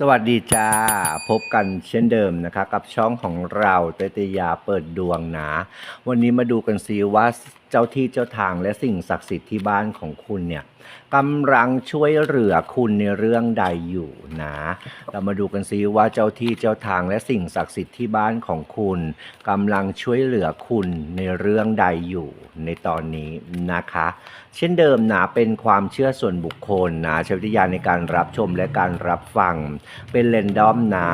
สวัสดีจ้า พบกันเช่นเดิมนะคะ กับช่องของเราเตตยาเปิดดวงนะ วันนี้มาดูกันซิว่าเจ้าที่เจ้าทางและสิ่งศักดิ์สิทธิ์ที่บ้านของคุณเนี่ยกำลังช่วยเหลือคุณในเรื่องใดอยู่นะ เรามาดูกันซิว่าเจ้าที่เจ้าทางและสิ่งศักดิ์สิทธิ์ที่บ้านของคุณกำลังช่วยเหลือคุณในเรื่องใดอยู่ในตอนนี้นะคะ เช่นเดิมนะเป็นความเชื่อส่วนบุคคลนะใช้วิทยาในการรับชมและการรับฟังเป็นเรนดอมนะ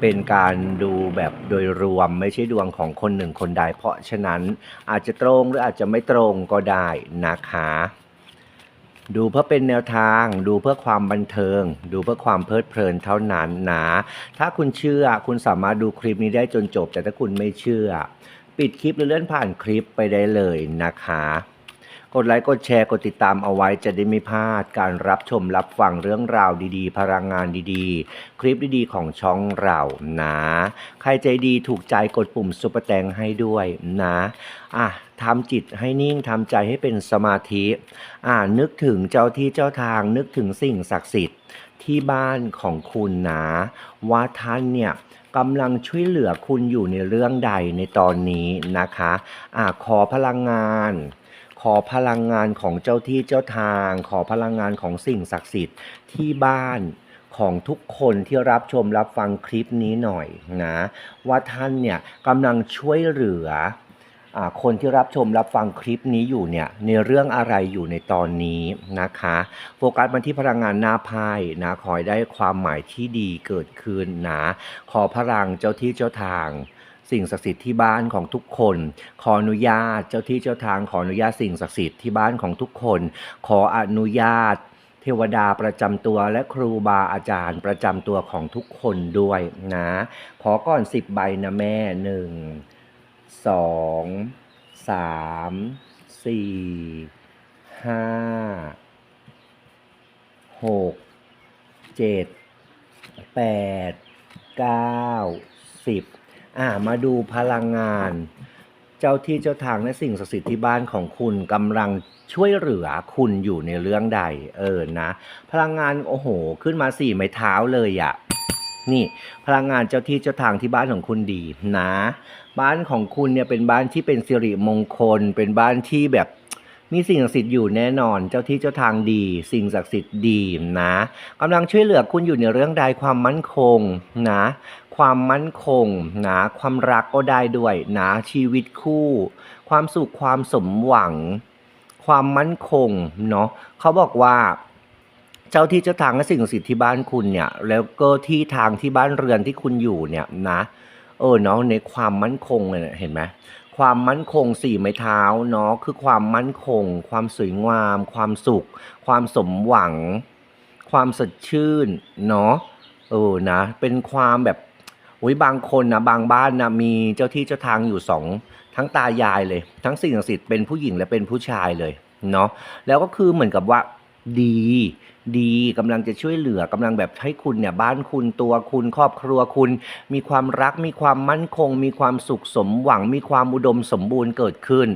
เป็นการดูแบบโดยรวมไม่ใช่ดวงของคนหนึ่งคนใด เพราะฉะนั้นอาจจะตรงหรืออาจจะไม่ตรงก็ได้นะคะดูเพื่อเป็นแนวทาง ดูเพื่อความบันเทิง ดูเพื่อความเพลิดเพลินเท่านั้นนะถ้าคุณเชื่อคุณสามารถดูคลิปนี้ได้จนจบ แต่ถ้าคุณไม่เชื่อ ปิดคลิปหรือเลื่อนผ่านคลิปไปได้เลยนะคะ กดไลค์กดแชร์กดติดตามเอาไว้จะได้ไม่พลาดการรับชมรับฟังเรื่องราวดีๆ พลังงานดีๆ คลิปดีๆ ของช่องเรานะ ใครใจดีถูกใจกดปุ่มซุปเปอร์แตงให้ด้วยนะอะทำจิตให้นิ่งทำใจให้เป็นสมาธิอ่านึกถึงเจ้าที่เจ้าทางนึกถึงสิ่งศักดิ์สิทธิ์ที่บ้านของคุณนะว่าท่านเนี่ยกำลังช่วยเหลือคุณอยู่ในเรื่องใดในตอนนี้นะคะอ่าขอพลังงาน ขอพลังงานของเจ้าที่เจ้าทาง ขอพลังงานของสิ่งศักดิ์สิทธิ์ที่บ้านของทุกคนที่รับชมรับฟังคลิปนี้หน่อยนะ ว่าท่านเนี่ยกำลังช่วยเหลืออคนที่รับชมรับฟังคลิปนี้อยู่เนี่ยในเรื่องอะไรอยู่ในตอนนี้นะคะ โฟกัสมาที่พลังงานหน้าไพ่นะขอให้ได้ความหมายที่ดีเกิดขึ้นนะ ขอพลังเจ้าที่เจ้าทาง สิ่งศักดิ์สิทธิ์ที่บ้านของทุกคน ขออนุญาตเจ้าที่เจ้าทางขออนุญาตสิ่งศักดิ์สิทธิ์ที่บ้านของทุกคน ขออนุญาตเทวดาประจำตัวและครูบาอาจารย์ประจำตัวของทุกคนด้วยนะ ขอก่อนสิบใบนะแม่หนึ่งสองสามสี่ห้าหกเจ็ดแปดเก้าสิบ อ่ามาดูพลังงาน เจ้าที่เจ้าทางและสิ่งศักดิ์สิทธิ์ที่บ้านของคุณกำลังช่วยเหลือคุณอยู่ในเรื่องใด เออนะ พลังงานโอ้โห ขึ้นมาสี่ไม้เท้าเลยอะนี่พลังงานเจ้าที่เจ้าทางที่บ้านของคุณดีนะ บ้านของคุณเนี่ยเป็นบ้านที่เป็นสิริมงคล เป็นบ้านที่แบบ มีสิ่งศักดิ์สิทธิ์อยู่แน่นอน เจ้าที่เจ้าทางดี สิ่งศักดิ์สิทธิ์ดีนะกำลังช่วยเหลือคุณอยู่ในเรื่องใดความมั่นคงนะ ความมั่นคงนะความรักก็ได้ด้วยนะชีวิตคู่ ความสุขความสมหวัง ความมั่นคงเนาะเขาบอกว่าเจ้าที่เจ้าทางและสิ่งศักดิ์สิทธิ์ที่บ้านคุณเนี่ย แล้วก็ที่ทางที่บ้านเรือนที่คุณอยู่เนี่ยนะ เออเนาะในความมั่นคงเลยเห็นไหม ความมั่นคงสี่ไม้เท้าเนาะคือความมั่นคง ความสวยงาม ความสุข ความสมหวัง ความสดชื่นเนาะเออนะเป็นความแบบโอ้ยบางคนนะบางบ้านนะมีเจ้าที่เจ้าทางอยู่สองทั้งตายายเลย ทั้งสิ่งศักดิ์สิทธิ์เป็นผู้หญิงและเป็นผู้ชายเลยเนาะแล้วก็คือเหมือนกับว่า ดี ดีกำลังจะช่วยเหลือกำลังแบบให้คุณเนี่ยบ้านคุณตัวคุณครอบครัวคุณ มีความรัก มีความมั่นคง มีความสุขสมหวัง มีความอุดมสมบูรณ์เกิดขึ้น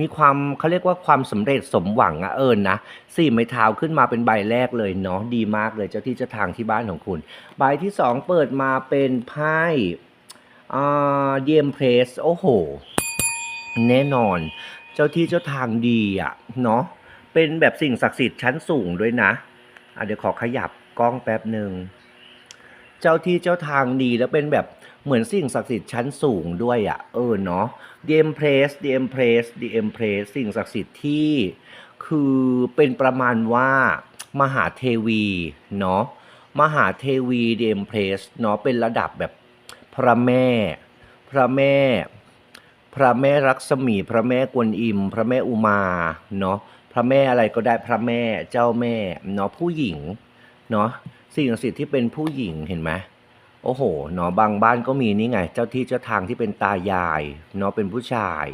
มีความเขาเรียกว่าความสำเร็จสมหวังอะเอิญนะสี่ไม้เท้าขึ้นมาเป็นใบแรกเลยเนาะดีมากเลยเจ้าที่เจ้าทางที่บ้านของคุณ ใบที่สองเปิดมาเป็นไพ่อ่าเดียมเพรสโอ้โห แน่นอน เจ้าที่เจ้าทางดีอะเนาะ เป็นแบบสิ่งศักดิ์สิทธิ์ชั้นสูงด้วยนะอะเดี๋ยวขอขยับกล้องแป๊บหนึ่งเจ้าที่เจ้าทางดีแล้วเป็นแบบเหมือนสิ่งศักดิ์สิทธิ์ชั้นสูงด้วยอะ่ะ เออเนาะ The Empress The Empress The Empress สิ่งศักดิ์สิทธิ์ที่คือเป็นประมาณว่ามหาเทวีเนาะมหาเทวี The Empress เนาะเป็นระดับแบบพระแม่ พระแม่ พระแม่รักษมี พระแม่กวนอิม พระแม่อุมาเนาะ พระแม่อะไรก็ได้พระแม่เจ้าแม่เนาะผู้หญิงเนาะสิ่งศักดิ์สิทธิ์ที่เป็นผู้หญิงเห็นไหมโอ้โหเนาะบางบ้านก็มีนี่ไง เจ้าที่เจ้าทางที่เป็นตายายเนาะเป็นผู้ชาย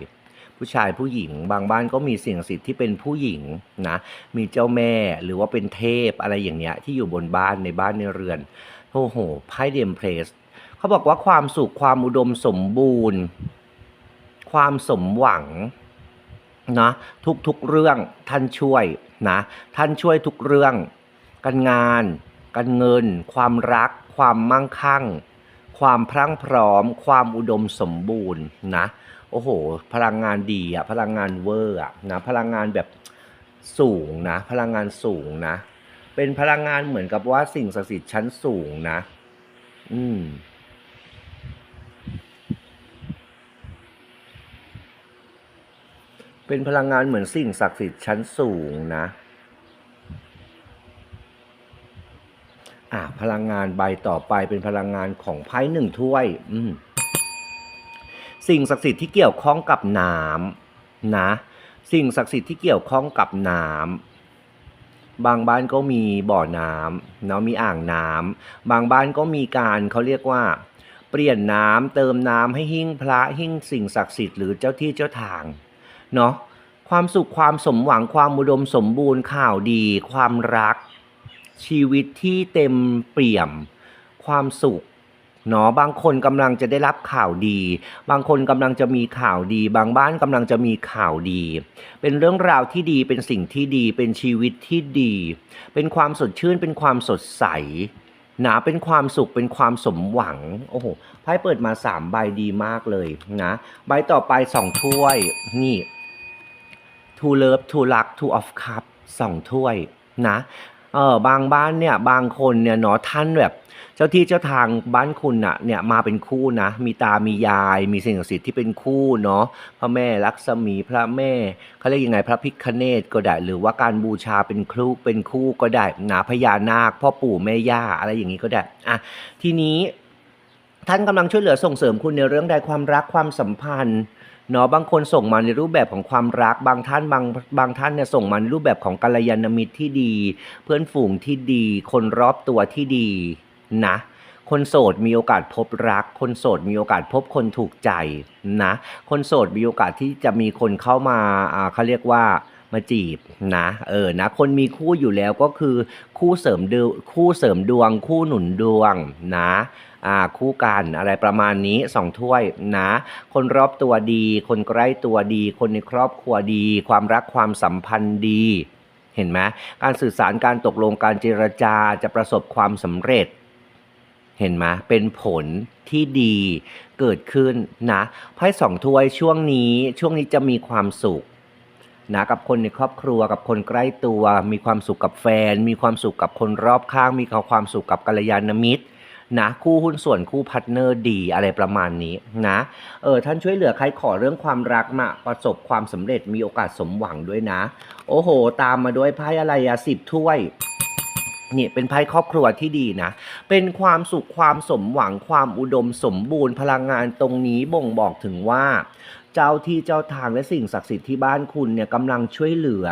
ผู้ชายผู้หญิง บางบ้านก็มีสิ่งศักดิ์สิทธิ์ที่เป็นผู้หญิงนะมีเจ้าแม่หรือว่าเป็นเทพอะไรอย่างเงี้ยที่อยู่บนบ้านในบ้านในเรือนโอ้โหไพ่เดมเพรสเขาบอกว่าความสุขความอุดมสมบูรณ์ ความสมหวัง นะทุกๆเรื่องท่านช่วยนะท่านช่วยทุกเรื่อง การงาน การเงิน ความรัก ความมั่งคั่ง ความพรั่งพร้อม ความอุดมสมบูรณ์นะโอ้โห พลังงานดีอะพลังงานเวอร์อะนะพลังงานแบบสูงนะ พลังงานสูงนะ เป็นพลังงานเหมือนกับว่าสิ่งศักดิ์สิทธิ์ชั้นสูงนะ อืม เป็นพลังงานเหมือนสิ่งศักดิ์สิทธิ์ชั้นสูงนะอะพลังงานใบต่อไปเป็นพลังงานของไพ่หนึ่งถ้วย อืมสิ่งศักดิ์สิทธิ์ที่เกี่ยวข้องกับน้ำนะ สิ่งศักดิ์สิทธิ์ที่เกี่ยวข้องกับน้ำบางบ้านก็มีบ่อน้ำเนาะมีอ่างน้ำบางบ้านก็มีการเขาเรียกว่า เปลี่ยนน้ำเติมน้ำให้หิ้งพระหิ้งสิ่งศักดิ์สิทธิ์หรือเจ้าที่เจ้าทาง เนาะความสุขความสมหวังความอุดมสมบูรณ์ข่าวดี ความรัก ชีวิตที่เต็มเปี่ยม ความสุขเนาะบางคนกำลังจะได้รับข่าวดี บางคนกำลังจะมีข่าวดี บางบ้านกำลังจะมีข่าวดี เป็นเรื่องราวที่ดีเป็นสิ่งที่ดี เป็นชีวิตที่ดี เป็นความสดชื่นเป็นความสดใสหนะเป็นความสุขเป็นความสมหวัง โอ้โหไพ่เปิดมาสามใบดีมากเลยนะ ใบต่อไปสองถ้วยนี่ ทูเลิฟทูลักทูออฟคัพสองถ้วยนะเออบางบ้านเนี่ยบางคนเนี่ยเนาะท่านแบบ เจ้าที่เจ้าทางบ้านคุณน่ะเนี่ยมาเป็นคู่นะ มีตามียาย มีสิ่งศักดิ์สิทธิ์ที่เป็นคู่เนาะพระแม่ลักษมีพระแม่เขาเรียกยังไงพระพิคเนตก็ได้ หรือว่าการบูชาเป็นครูเป็นคู่ก็ได้นะพญานาค พ่อปู่แม่ย่าอะไรอย่างนี้ก็ได้อะทีนี้ท่านกำลังช่วยเหลือส่งเสริมคุณในเรื่องใดความรักความสัมพันธ์ เนาะบางคนส่งมาในรูปแบบของความรัก บางท่านบางบางท่านเนี่ยส่งมาในรูปแบบของกัลยาณมิตรที่ดี เพื่อนฝูงที่ดี คนรอบตัวที่ดีนะคนโสดมีโอกาสพบรัก คนโสดมีโอกาสพบคนถูกใจนะ คนโสดมีโอกาสที่จะมีคนเข้ามาอ่าเขาเรียกว่า มาจีบนะเออนะคนมีคู่อยู่แล้วก็คือคู่เสริมดวคู่เสริมดวง คู่หนุนดวงนะอ่าคู่กันอะไรประมาณนี้สองถ้วยนะ คนรอบตัวดี คนใกล้ตัวดี คนในครอบครัวดี ความรักความสัมพันธ์ดีเห็นไหมการสื่อสารการตกลงการเจรจาจะประสบความสำเร็จ เห็นไหมเป็นผลที่ดีเกิดขึ้นนะไพ่สองถ้วยช่วงนี้ช่วงนี้จะมีความสุข นะกับคนในครอบครัวกับคนใกล้ตัว มีความสุขกับแฟน มีความสุขกับคนรอบข้าง มีความสุขกับกัลยาณมิตรนะคู่หุ้นส่วนคู่พาร์ทเนอร์ดีอะไรประมาณนี้นะเออท่านช่วยเหลือใครขอเรื่องความรักมาประสบความสำเร็จมีโอกาสสมหวังด้วยนะ โอ้โห ตามมาด้วยไพ่อะไรอะสิบถ้วยนี่เป็นไพ่ครอบครัวที่ดีนะ เป็นความสุขความสมหวังความอุดมสมบูรณ์พลังงานตรงนี้บ่งบอกถึงว่า เจ้าที่เจ้าทางและสิ่งศักดิ์สิทธิ์ที่บ้านคุณเนี่ยกำลังช่วยเหลือ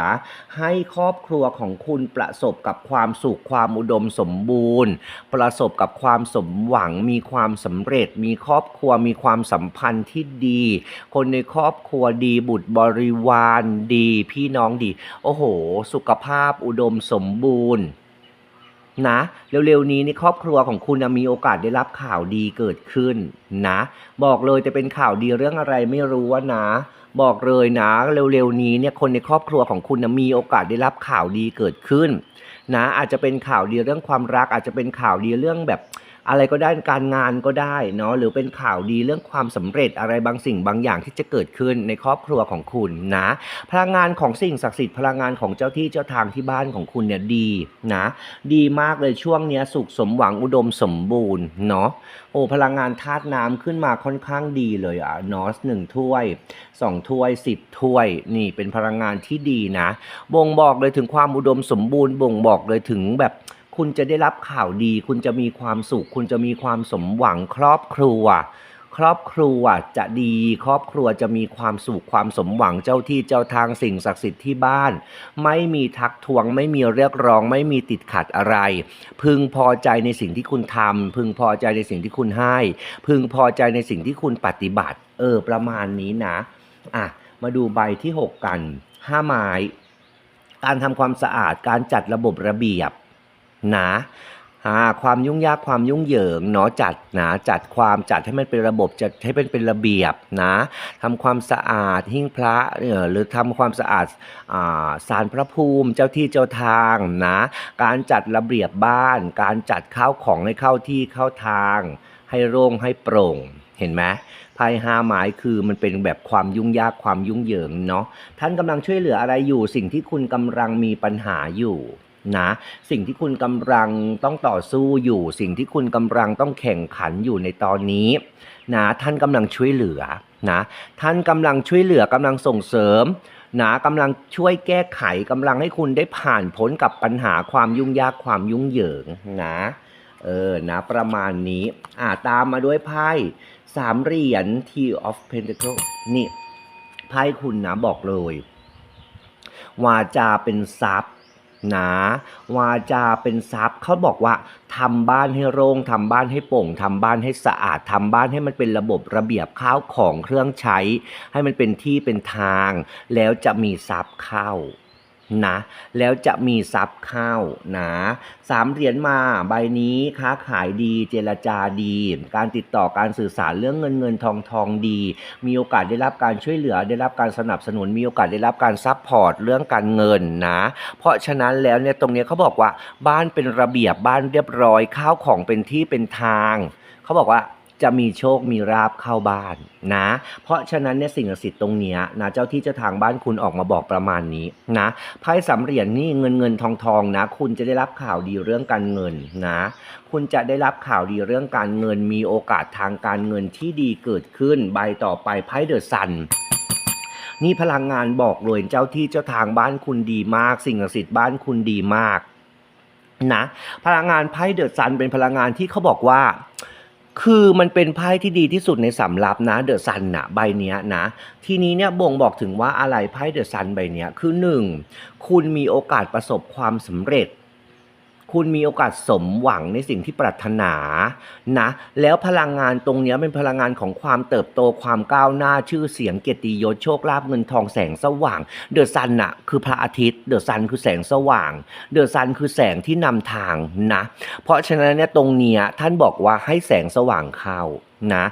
ให้ครอบครัวของคุณประสบกับความสุขความอุดมสมบูรณ์ ประสบกับความสมหวังมีความสำเร็จ มีครอบครัวมีความสัมพันธ์ที่ดี คนในครอบครัวดีบุตรบริวารดี พี่น้องดี โอ้โห สุขภาพอุดมสมบูรณ์ นะเร็วๆนี้ในครอบครัวของคุณนะมีโอกาสได้รับข่าวดีเกิดขึ้นนะ บอกเลยจะเป็นข่าวดีเรื่องอะไรไม่รู้ว่านะ บอกเลยนะ เร็วๆนี้เนี่ยคนในครอบครัวของคุณนะมีโอกาสได้รับข่าวดีเกิดขึ้น นะ อาจจะเป็นข่าวดีเรื่องความรัก อาจจะเป็นข่าวดีเรื่องแบบ อะไรก็ได้การงานก็ได้เนาะหรือเป็นข่าวดีเรื่องความสำเร็จอะไรบางสิ่งบางอย่างที่จะเกิดขึ้นในครอบครัวของคุณนะพลังงานของสิ่งศักดิ์สิทธิ์พลังงานของเจ้าที่เจ้าทางที่บ้านของคุณเนี่ยดีนะดีมากเลยช่วงเนี้ยสุขสมหวังอุดมสมบูรณ์เนาะโอ้พลังงานธาตุน้ำขึ้นมาค่อนข้างดีเลยอะนอสหนึ่งถ้วยสองถ้วยสิบถ้วย นี่เป็นพลังงานที่ดีนะ บ่งบอกเลยถึงความอุดมสมบูรณ์บ่งบอกเลยถึงแบบ คุณจะได้รับข่าวดี คุณจะมีความสุข คุณจะมีความสมหวังครอบครัว ครอบครัวจะดี ครอบครัวจะมีความสุขความสมหวังเจ้าที่เจ้าทางสิ่งศักดิ์สิทธิ์ที่บ้าน ไม่มีทักท้วง ไม่มีเรียกร้อง ไม่มีติดขัดอะไร พึงพอใจในสิ่งที่คุณทำพึงพอใจในสิ่งที่คุณให้ พึงพอใจในสิ่งที่คุณปฏิบัติ เออ ประมาณนี้นะอะมาดูใบที่ 6 กันห้าไม้การทำความสะอาดการจัดระบบระเบียบ หนาความยุ่งยากความยุ่งเหยิงเนาะจัดนะจัดความจัดให้มันเป็นระบบจัดให้เป็นเป็นระเบียบนะทำความสะอาดหิ้งพระหรือทำความสะอาดาสารพระภูมิเจ้าที่เจ้าทางนะการจัดระเบียบบ้าน การจัดข้าวของให้เข้าที่เข้าทาง ให้โล่งให้โปร่งเห็นไหมไพ่ห้าไม้คือมันเป็นแบบความยุ่งยากความยุ่งเหยิงเนาะท่านกำลังช่วยเหลืออะไรอยู่สิ่งที่คุณกำลังมีปัญหาอยู่ นะสิ่งที่คุณกำลังต้องต่อสู้อยู่ สิ่งที่คุณกำลังต้องแข่งขันอยู่ในตอนนี้นะท่านกำลังช่วยเหลือนะท่านกำลังช่วยเหลือกำลังส่งเสริมนะกำลังช่วยแก้ไขกำลังให้คุณได้ผ่านพ้นกับปัญหาความยุ่งยากความยุ่งเหยิงนะเออนะประมาณนี้อ่าตามมาด้วยไพ่สามเหรียญ T of Pentacle นี่ไพ่คุณนะบอกเลย วาจาเป็นทรัพย์ นะวาจาเป็นทรัพย์เขาบอกว่าทำบ้านให้โล่งทำบ้านให้โปร่งทำบ้านให้สะอาดทำบ้านให้มันเป็นระบบระเบียบข้าวของเครื่องใช้ ให้มันเป็นที่เป็นทาง แล้วจะมีทรัพย์เข้า นะแล้วจะมีทรัพย์เข้านะสามเหรียญมาใบนี้ค้าขายดีเจรจาดี การติดต่อการสื่อสารเรื่องเงินเงินทองทองดี มีโอกาสได้รับการช่วยเหลือได้รับการสนับสนุน มีโอกาสได้รับการซัพพอร์ตเรื่องการเงินนะ เพราะฉะนั้นแล้วเนี่ยตรงเนี้ยเขาบอกว่าบ้านเป็นระเบียบบ้านเรียบร้อยข้าวของเป็นที่เป็นทาง เขาบอกว่า จะมีโชคมีราบเข้าบ้านนะ เพราะฉะนั้นเนี่ยสิ่งศักดิ์สิทธิ์ตรงเนี้ยนะเจ้าที่เจ้าทางบ้านคุณออกมาบอกประมาณนี้นะไพ่สามเหรียญนี่เงินเงินทองทองนะ คุณจะได้รับข่าวดีเรื่องการเงินนะ คุณจะได้รับข่าวดีเรื่องการเงิน มีโอกาสทางการเงินที่ดีเกิดขึ้นใบต่อไปไพ่เดอะซันนี่พลังงานบอกเลยเจ้าที่เจ้าทางบ้านคุณดีมาก สิ่งศักดิ์สิทธิ์บ้านคุณดีมากนะพลังงานไพ่เดอะซันเป็นพลังงานที่เขาบอกว่า คือมันเป็นไพ่ที่ดีที่สุดในสำรับนะเดอะซันนะใบเนี้ยนะ ทีนี้เนี่ยบ่งบอกถึงว่าอะไรไพ่เดอะซันใบเนี้ยคือหนึ่งคุณมีโอกาสประสบความสำเร็จ คุณมีโอกาสสมหวังในสิ่งที่ปรารถนานะแล้วพลังงานตรงนี้เป็นพลังงานของความเติบโตความก้าวหน้าชื่อเสียงเกียรติยศโชคลาภเงินทองแสงสว่าง เดอะซันน่ะคือพระอาทิตย์เดอะซันคือแสงสว่าง เดอะซันคือแสงที่นำทางนะเพราะฉะนั้นเนี่ยตรงเนี้ยท่านบอกว่าให้แสงสว่างเข้านะ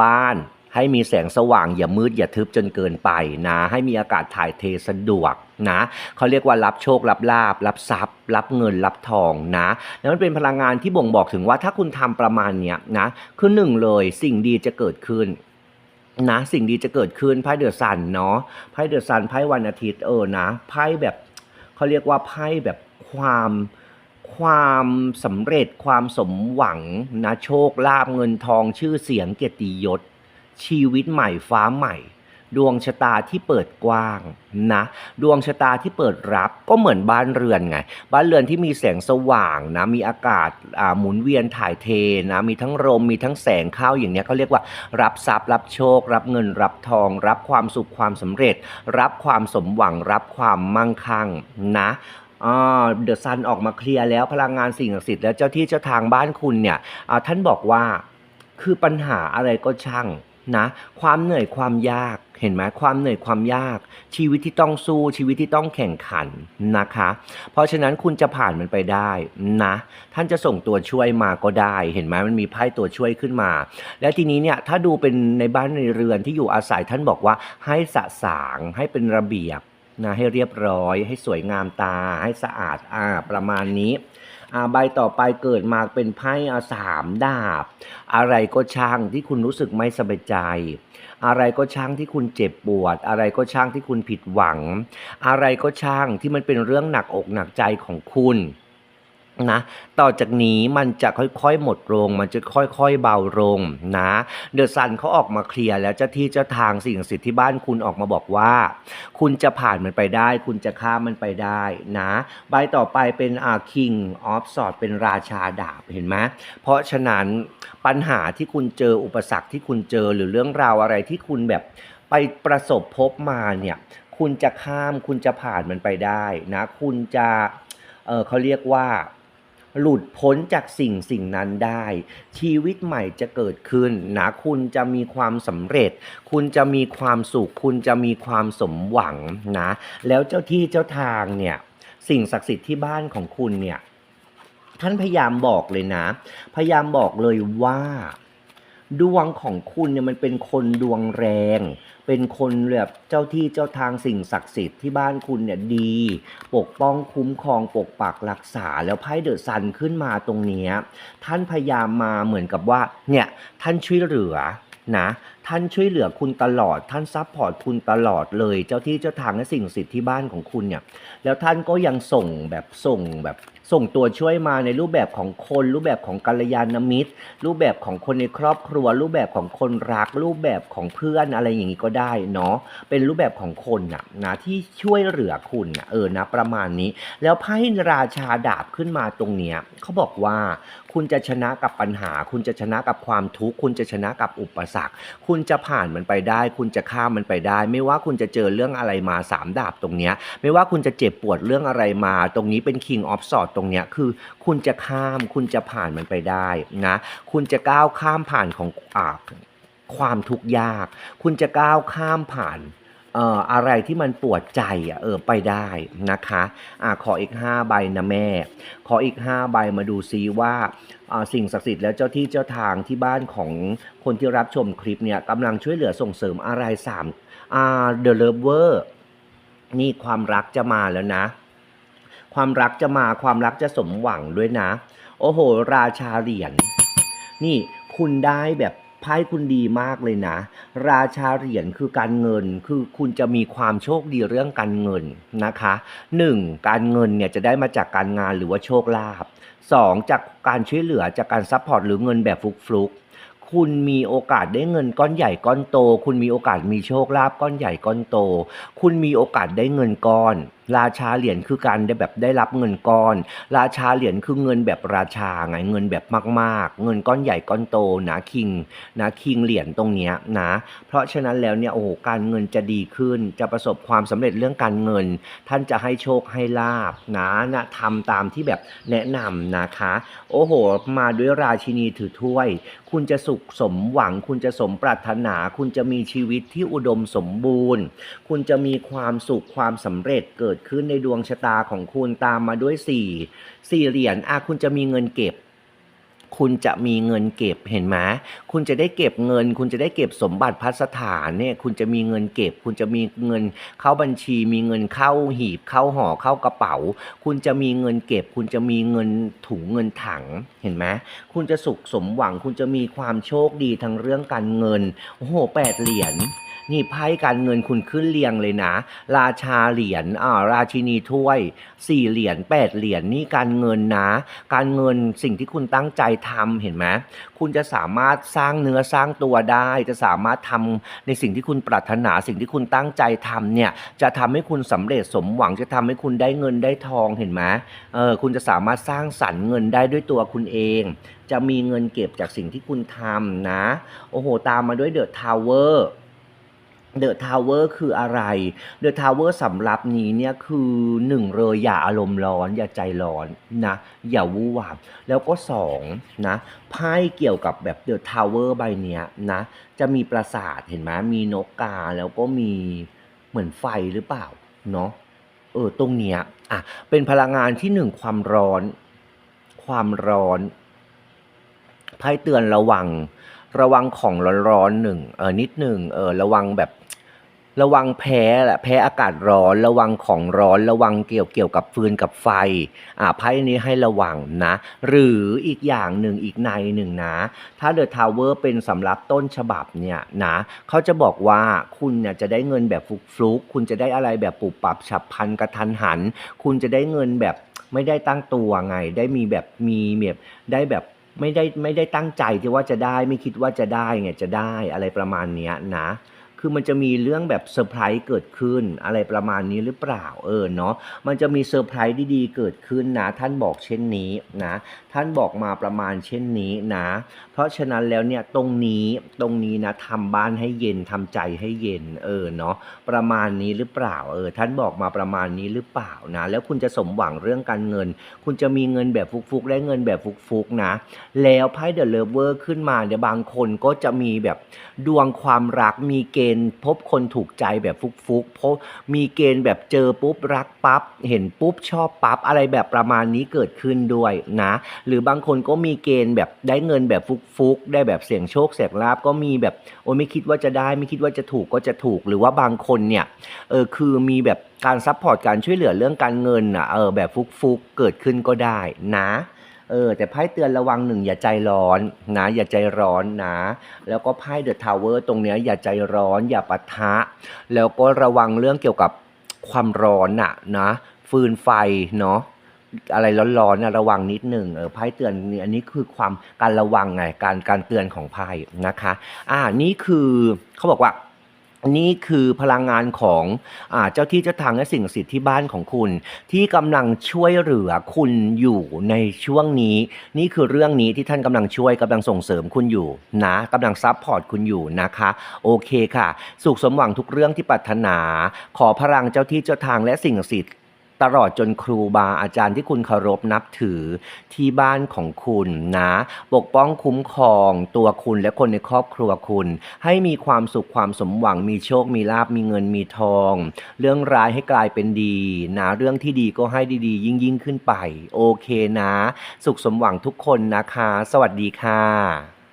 บ้าน ให้มีแสงสว่างอย่ามืดอย่าทึบจนเกินไปนะ ให้มีอากาศถ่ายเทสะดวกนะเขาเรียกว่ารับโชครับลาบ รับทรัพย์ รับเงินรับทองนะแล้วมันเป็นพลังงานที่บ่งบอกถึงว่าถ้าคุณทำประมาณเนี้ยนะคือหนึ่งเลยสิ่งดีจะเกิดขึ้นนะสิ่งดีจะเกิดขึ้นไพ่เดือดสันเนาะไพ่เดือดสันไพ่วันอาทิตย์เออนะไพ่แบบเขาเรียกว่าไพ่แบบความความสำเร็จความสมหวังนะโชคลาภเงินทองชื่อเสียงเกียรติยศ ชีวิตใหม่ฟ้าใหม่ ดวงชะตาที่เปิดกว้างนะ ดวงชะตาที่เปิดรับก็เหมือนบ้านเรือนไง บ้านเรือนที่มีแสงสว่างนะ มีอากาศหมุนเวียนถ่ายเทนะ มีทั้งลมมีทั้งแสงเข้าอย่างเนี้ยเขาเรียกว่า รับทรัพย์ รับโชค รับเงิน รับทอง รับความสุขความสำเร็จ รับความสมหวัง รับความมั่งคั่งนะอ่าเดอะซันออกมาเคลียร์แล้วพลังงานสิ่งศักดิ์สิทธิ์แล้วเจ้าที่เจ้าทางบ้านคุณเนี่ยท่านบอกว่าคือปัญหาอะไรก็ช่าง นะ ความเหนื่อยความยาก เห็นไหมความเหนื่อยความยาก ชีวิตที่ต้องสู้ชีวิตที่ต้องแข่งขันนะคะ เพราะฉะนั้นคุณจะผ่านมันไปได้นะ ท่านจะส่งตัวช่วยมาก็ได้ เห็นไหมมันมีไพ่ตัวช่วยขึ้นมา แล้วทีนี้เนี่ยถ้าดูเป็นในบ้านในเรือนที่อยู่อาศัยท่านบอกว่าให้สะสางให้เป็นระเบียบนะให้เรียบร้อย ให้สวยงามตาให้สะอาดอ่าประมาณนี้ ใบต่อไปเกิดมาเป็นไพ่อาสามดาบ อะไรก็ช่างที่คุณรู้สึกไม่สบายใจ อะไรก็ช่างที่คุณเจ็บปวด อะไรก็ช่างที่คุณผิดหวัง อะไรก็ช่างที่มันเป็นเรื่องหนักอกหนักใจของคุณ นะต่อจากนี้มันจะค่อยๆ หมดลง มันจะค่อยๆ เบาลงนะเดอะซันเขาออกมาเคลียร์แล้วเจ้าที่เจ้าทางสิ่งศักดิ์สิทธิ์ที่บ้านคุณออกมาบอกว่า คุณจะผ่านมันไปได้ คุณจะข้ามมันไปได้นะใบต่อไปเป็นอาคิงออฟสอดเป็นราชาดาบเห็นไหมเพราะฉะนั้นปัญหาที่คุณเจออุปสรรคที่คุณเจอหรือเรื่องราวอะไรที่คุณแบบไปประสบพบมาเนี่ยคุณจะข้ามคุณจะผ่านมันไปได้นะคุณจะเออเขาเรียกว่า หลุดพ้นจากสิ่งสิ่งนั้นได้ ชีวิตใหม่จะเกิดขึ้นนะคุณจะมีความสำเร็จ คุณจะมีความสุข คุณจะมีความสมหวังนะ แล้วเจ้าที่เจ้าทางเนี่ยสิ่งศักดิ์สิทธิ์ที่บ้านของคุณเนี่ยท่านพยายามบอกเลยนะ พยายามบอกเลยว่า ดวงของคุณเนี่ยมันเป็นคนดวงแรง เป็นคนแบบเจ้าที่เจ้าทางสิ่งศักดิ์สิทธิ์ที่บ้านคุณเนี่ยดี ปกป้องคุ้มครองปกปักรักษาแล้วไพ่เดอะซันขึ้นมาตรงนี้ท่านพยายามมาเหมือนกับว่าเนี่ยท่านช่วยเหลือนะ ท่านช่วยเหลือคุณตลอด ท่านซัพพอร์ตคุณตลอดเลย เจ้าที่เจ้าทางและสิ่งศักดิ์สิทธิ์ที่บ้านของคุณเนี่ย แล้วท่านก็ยังส่งแบบส่งแบบส่งตัวช่วยมาในรูปแบบของคนรูปแบบของกัลยาณมิตร รูปแบบของคนในครอบครัว รูปแบบของคนรัก รูปแบบของเพื่อนอะไรอย่างนี้ก็ได้เนาะเป็นรูปแบบของคนน่ะนะที่ช่วยเหลือคุณนะเออนะประมาณนี้ แล้วไพ่ราชาดาบขึ้นมาตรงเนี้ยเขาบอกว่าคุณจะชนะกับปัญหา คุณจะชนะกับความทุกข์ คุณจะชนะกับอุปสรรค คุณจะผ่านมันไปได้ คุณจะข้ามมันไปได้ ไม่ว่าคุณจะเจอเรื่องอะไรมาสามดาบตรงเนี้ย ไม่ว่าคุณจะเจ็บปวดเรื่องอะไรมา ตรงนี้เป็น King of s w o r d ตรงเนี้ยคือ คุณจะข้าม คุณจะผ่านมันไปได้นะ คุณจะก้าวข้ามผ่านของอความทุกข์ยาก คุณจะก้าวข้ามผ่าน อออะไรที่มันปวดใจอะเออไปได้นะคะอ่าขออีก 5 ใบนะแม่ ขออีก 5 ใบมาดูซิว่าสิ่งศักดิ์สิทธิ์และเจ้าที่เจ้าทางที่บ้านของคนที่รับชมคลิปเนี่ยกำลังช่วยเหลือส่งเสริมอะไรสามอ่า The Lover นี่ความรักจะมาแล้วนะ ความรักจะมาความรักจะสมหวังด้วยนะ โอ้โห ราชาเหรียญนี่คุณได้แบบ ไพ่คุณดีมากเลยนะ ราชาเหรียญคือการเงินคือคุณจะมีความโชคดีเรื่องการเงินนะคะหนึ่งการเงินเนี่ยจะได้มาจากการงานหรือว่าโชคลาภสองจากการช่วยเหลือจากการซัพพอร์ตหรือเงินแบบฟลุกๆคุณมีโอกาสได้เงินก้อนใหญ่ก้อนโต คุณมีโอกาสมีโชคลาภก้อนใหญ่ก้อนโต คุณมีโอกาสได้เงินก้อน ราชาเหรียญคือการได้แบบได้รับเงินก้อน ราชาเหรียญคือเงินแบบราชาไงเงินแบบมาก ๆ เงินก้อนใหญ่ก้อนโตนะคิงนะคิงเหรียญตรงเนี้ยนะเพราะฉะนั้นแล้วเนี่ยโอ้โหการเงินจะดีขึ้น จะประสบความสำเร็จเรื่องการเงิน ท่านจะให้โชคให้ลาบนะนะทำตามที่แบบแนะนำนะคะ โอ้โห มาด้วยราชินีถือถ้วย คุณจะสุขสมหวัง คุณจะสมปรารถนา คุณจะมีชีวิตที่อุดมสมบูรณ์ คุณจะมีความสุขความสำเร็จเกิดขึ้นในดวงชะตาของคุณตามมาด้วยสี่สี่เหรียญอะคุณจะมีเงินเก็บ คุณจะมีเงินเก็บเห็นไหมคุณจะได้เก็บเงิน คุณจะได้เก็บสมบัติพัสถานเนี่ย คุณจะมีเงินเก็บ คุณจะมีเงินเข้าบัญชี มีเงินเข้าหีบ เข้าห่อเข้ากระเป๋า คุณจะมีเงินเก็บ คุณจะมีเงินถุงเงินถังเห็นไหมคุณจะสุขสมหวัง คุณจะมีความโชคดีทั้งเรื่องการเงินโอ้โหแปดเหรียญ นี่ไพ่การเงินคุณขึ้นเรียงเลยนะ ราชาเหรียญอ่าราชินีถ้วยสี่เหรียญแปดเหรียญนี่การเงินนะ การเงินสิ่งที่คุณตั้งใจทำเห็นไหมคุณจะสามารถสร้างเนื้อสร้างตัวได้ จะสามารถทำในสิ่งที่คุณปรารถนาสิ่งที่คุณตั้งใจทำเนี่ยจะทำให้คุณสำเร็จสมหวังจะทำให้คุณได้เงินได้ทองเห็นไหมเออคุณจะสามารถสร้างสรรค์เงินได้ด้วยตัวคุณเอง จะมีเงินเก็บจากสิ่งที่คุณทำนะ โอ้โห ตามมาด้วยเดอะทาวเวอร์ เดอะทาวเวอร์คืออะไร เดอะทาวเวอร์สำหรับนี้เนี่ยคือหนึ่งเลยอย่าอารมณ์ร้อน อย่าใจร้อนนะ อย่าวู่วามแล้วก็สองนะไพ่เกี่ยวกับแบบเดอะทาวเวอร์ใบเนี้ยนะ จะมีปราสาทเห็นไหมมีนกกาแล้วก็มีเหมือนไฟหรือเปล่า เนาะเออตรงเนี้ยอะเป็นพลังงานที่หนึ่งความร้อน ความร้อนไพ่เตือนระวัง ระวังของร้อนๆหนึ่งเออนิดหนึ่งเออระวังแบบระวังแพ้แหละแพ้อากาศร้อนระวังของร้อนระวังเกี่ยวเกี่ยวกับฟืนกับไฟอ่าไพ่นี้ให้ระวังนะ หรืออีกอย่างหนึ่งอีกในหนึ่งนะ ถ้าเดอะทาวเวอร์เป็นสำหรับต้นฉบับเนี่ยนะเขาจะบอกว่าคุณเนี่ยจะได้เงินแบบฟลุกๆคุณจะได้อะไรแบบปุบปับฉับพันกระทันหัน คุณจะได้เงินแบบไม่ได้ตั้งตัวไง ได้มีแบบมีแบบได้แบบ ไม่ได้ไม่ได้ตั้งใจที่ว่าจะได้ ไม่คิดว่าจะได้ไงจะได้อะไรประมาณเนี้ยนะ คือมันจะมีเรื่องแบบเซอร์ไพรส์เกิดขึ้นอะไรประมาณนี้หรือเปล่าเออเนาะมันจะมีเซอร์ไพรส์ดีๆเกิดขึ้นนะ ท่านบอกเช่นนี้นะท่านบอกมาประมาณเช่นนี้นะ เพราะฉะนั้นแล้วเนี่ยตรงนี้ตรงนี้นะทำบ้านให้เย็นทำใจให้เย็นเออเนาะประมาณนี้หรือเปล่าเออท่านบอกมาประมาณนี้หรือเปล่านะ แล้วคุณจะสมหวังเรื่องการเงิน คุณจะมีเงินแบบฟุกๆได้เงินแบบฟุกๆนะ แล้วไพ่เดอะเลเวอร์ขึ้นมาเนี่ยบางคนก็จะมีแบบดวงความรักมีเกณฑ์ พบคนถูกใจแบบฟุกๆพบมีเกณฑ์แบบเจอปุ๊บรักปั๊บเห็นปุ๊บชอบปั๊บอะไรแบบประมาณนี้เกิดขึ้นด้วยนะ หรือบางคนก็มีเกณฑ์แบบได้เงินแบบฟุกๆได้แบบเสี่ยงโชคเสี่ยงลาบก็มีแบบโอ้ไม่คิดว่าจะได้ไม่คิดว่าจะถูกก็จะถูก หรือว่าบางคนเนี่ยเออคือมีแบบการซัพพอร์ตการช่วยเหลือเรื่องการเงินอะเออแบบฟุกๆเกิดขึ้นก็ได้นะ เออแต่ไพ่เตือนระวังหนึ่งอย่าใจร้อนนะอย่าใจร้อนนะ แล้วก็ไพ่เดอะทาวเวอร์ตรงเนี้ยอย่าใจร้อนอย่าปะทะ แล้วก็ระวังเรื่องเกี่ยวกับความร้อนน่ะนะฟืนไฟเนาะอะไรร้อนๆนะระวังนิดหนึ่งเออไพ่เตือนนี่อันนี้คือความการระวังไงการการเตือนของไพ่นะคะ อ่านี่คือเขาบอกว่า นี่คือพลังงานของอาเจ้าที่เจ้าทางและสิ่งศักดิ์สิทธิ์ที่บ้านของคุณ ที่กำลังช่วยเหลือคุณอยู่ในช่วงนี้ นี่คือเรื่องนี้ที่ท่านกำลังช่วยกำลังส่งเสริมคุณอยู่นะกำลังซับพอร์ตคุณอยู่นะคะ โอเคค่ะ สุขสมหวังทุกเรื่องที่ปรารถนา ขอพลังเจ้าที่เจ้าทางและสิ่งศักดิ์สิทธิ์ ตลอดจนครูบาอาจารย์ที่คุณเคารพนับถือที่บ้านของคุณนะ ปกป้องคุ้มครองตัวคุณและคนในครอบครัวคุณ ให้มีความสุขความสมหวังมีโชคมีลาบมีเงินมีทอง เรื่องร้ายให้กลายเป็นดีนะ เรื่องที่ดีก็ให้ดีๆ ยิ่งยิ่งๆขึ้นไป โอเคนะ สุขสมหวังทุกคนนะคะ สวัสดีค่ะ